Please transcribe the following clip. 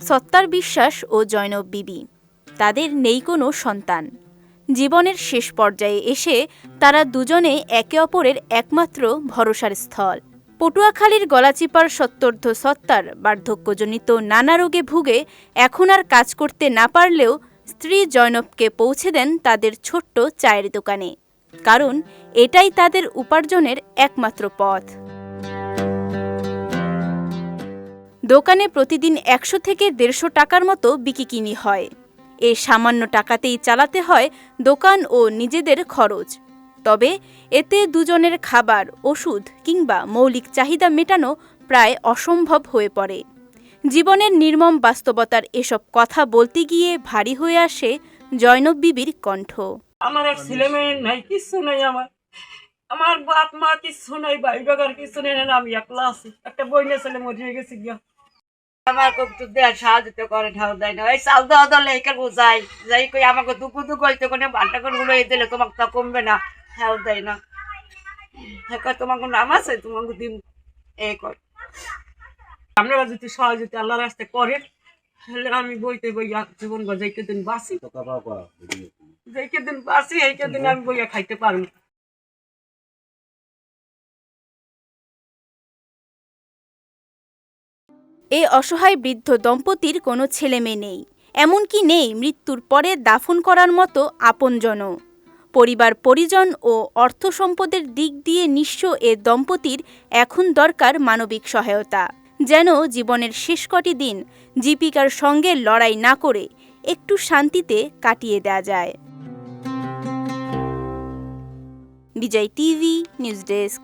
সত্তার বিশ্বাস ও জয়নব বিবি। তাদের নেই কোনো সন্তান। জীবনের শেষ পর্যায়ে এসে তারা দুজনে একে অপরের একমাত্র ভরসার স্থল। পটুয়াখালীর গলাচিপার সত্তর্ধ সত্তার বার্ধক্যজনিত নানা রোগে ভুগে এখন আর কাজ করতে না পারলেও স্ত্রী জয়নবকে পৌঁছে দেন তাদের ছোট্ট চায়ের দোকানে। কারণ এটাই তাদের উপার্জনের একমাত্র পথ। দোকানে প্রতিদিন একশো থেকে দেড়শো টাকার মতো বিকিকিনি হয়। এ সামান্য টাকাতেই চালাতে হয় দোকান ও নিজেদের খরচ। তবে এতে দুজনের খাবার, ওষুধ কিংবা মৌলিক চাহিদা মেটানো প্রায় অসম্ভব হয়ে পড়ে। জীবনের নির্মম বাস্তবতার এসব কথা বলতে গিয়ে ভারী হয়ে আসে জয়নব বিবির কণ্ঠ। আমার এক ছেলে মেয়ে নাই, কিচ্ছু নাই আমার। আমার বাপ মা কিচ্ছু নাই, ভাই বাগার কিছু নেই, না আমি একলা আছি। একটা বইনে ছেলে মরিয়ে গেছে গিয়া। আমার খুব দেয় সাহায্য করে ঠাউ দেয় না। ওই চাল দেওয়া দলে এখানে বোঝাই যাই কই আমাকে দুপুর দু গলতে কোনো বালটা করে গুলো দিলে তোমাকে তা কমবে না ঠাউ দেয় না। হ্যাঁ কয় নাম আছে? তোমাকে দিন এই কর আপনারা যদি সহযোগিতা আল্লাহর রাস্তে করেন তাহলে আমি বইতে বইয়া জীবন বাজাইতে দিন বাসি যেই দিন বাসি এই দিন আমি বইয়া খাইতে পারব। এ অসহায় বৃদ্ধ দম্পতির কোনো ছেলে মেয়ে নেই। এমনকি নেই মৃত্যুর পরে দাফন করার মতো আপনজনও। পরিবার, পরিজন ও অর্থ সম্পদের দিক দিয়ে নিঃস্ব এ দম্পতির এখন দরকার মানবিক সহায়তা। যেন জীবনের শেষ কটি দিন জীবিকার সঙ্গে লড়াই না করে একটু শান্তিতে কাটিয়ে দেয়া যায়। Bijoy TV, news desk.